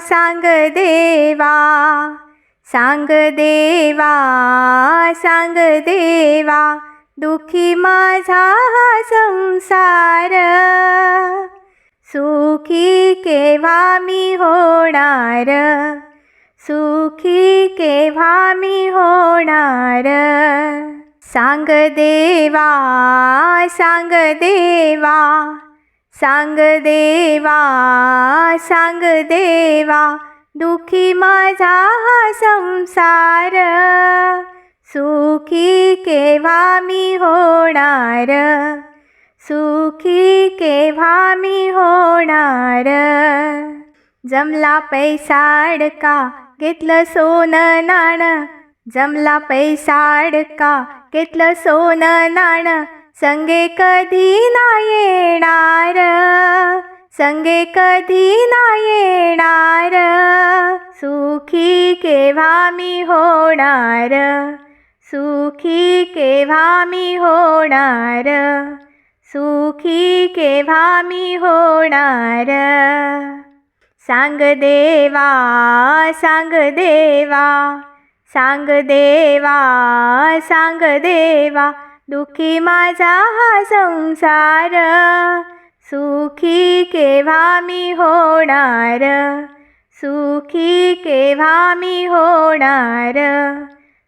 सांग देवा सांग देवा सांग देवा दुखी माझा संसार. सुखी केव्हा मी होणार? सुखी केव्हा मी होणार? सांग देवा सांग देवा सांग देवा सांग देवा दुखी माझा हा संसार. सुखी केव्हा मी होणार? सुखी केव्हा मी होणार? जमला पैसा अडका घेतलं सोनं नाणं. जमला पैसा अडका घेतलं सोनं नाणं. संगे कधी ना येणार? संगे कधी ना येणार. सुखी केव्हा मी होणार? सुखी केव्हा मी होणार? सुखी केव्हा मी होणार? सांग देवा सांग देवा सांग देवा सांग देवा दुखी माझा हा संसार. सुखी केव्हा मी होणार? सुखी केव्हा मी होणार?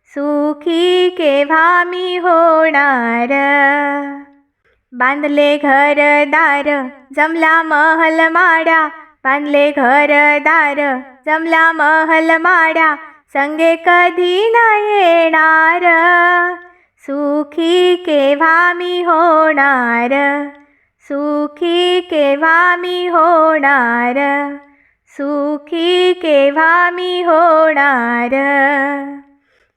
सुखी केव्हा मी होणार? बांधले घरदार जमला महल माडा. बांधले घरदार जमला महल माडा. संगे कधी न येणार? सुखी केव्हा मी होणार? सुखी केव्हा मी होणार? सुखी केव्हा मी होणार?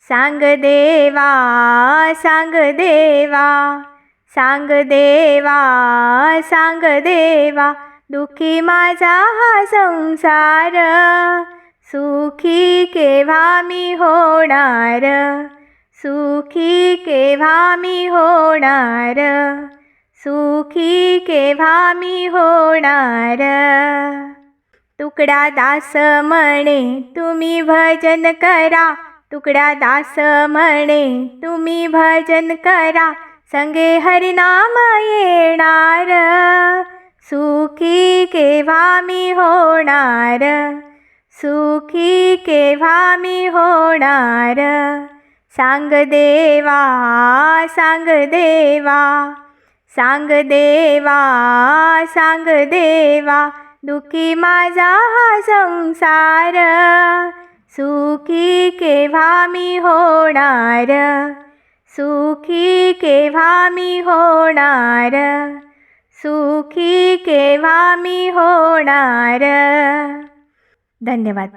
सांग देवा सांग देवा सांग देवा सांग देवा दुखी माझा हा संसार. सुखी केव्हा मी होणार? सुखी केव्हा मी होणार? सुखी केव्हा मी होणार? तुकडा दास म्हणे तुम्ही भजन करा. तुकडा दास म्हणे तुम्ही भजन करा. संगे हरिनाम येणार. सुखी केव्हा मी होणार? सुखी केव्हा मी होणार? सांग देवा सांग देवा. सांग देवा सांग देवा दुखी माझा हा संसार. सुखी केव्हा मी होणार? सुखी केव्हा मी होणार? सुखी केव्हा मी होणार? धन्यवाद.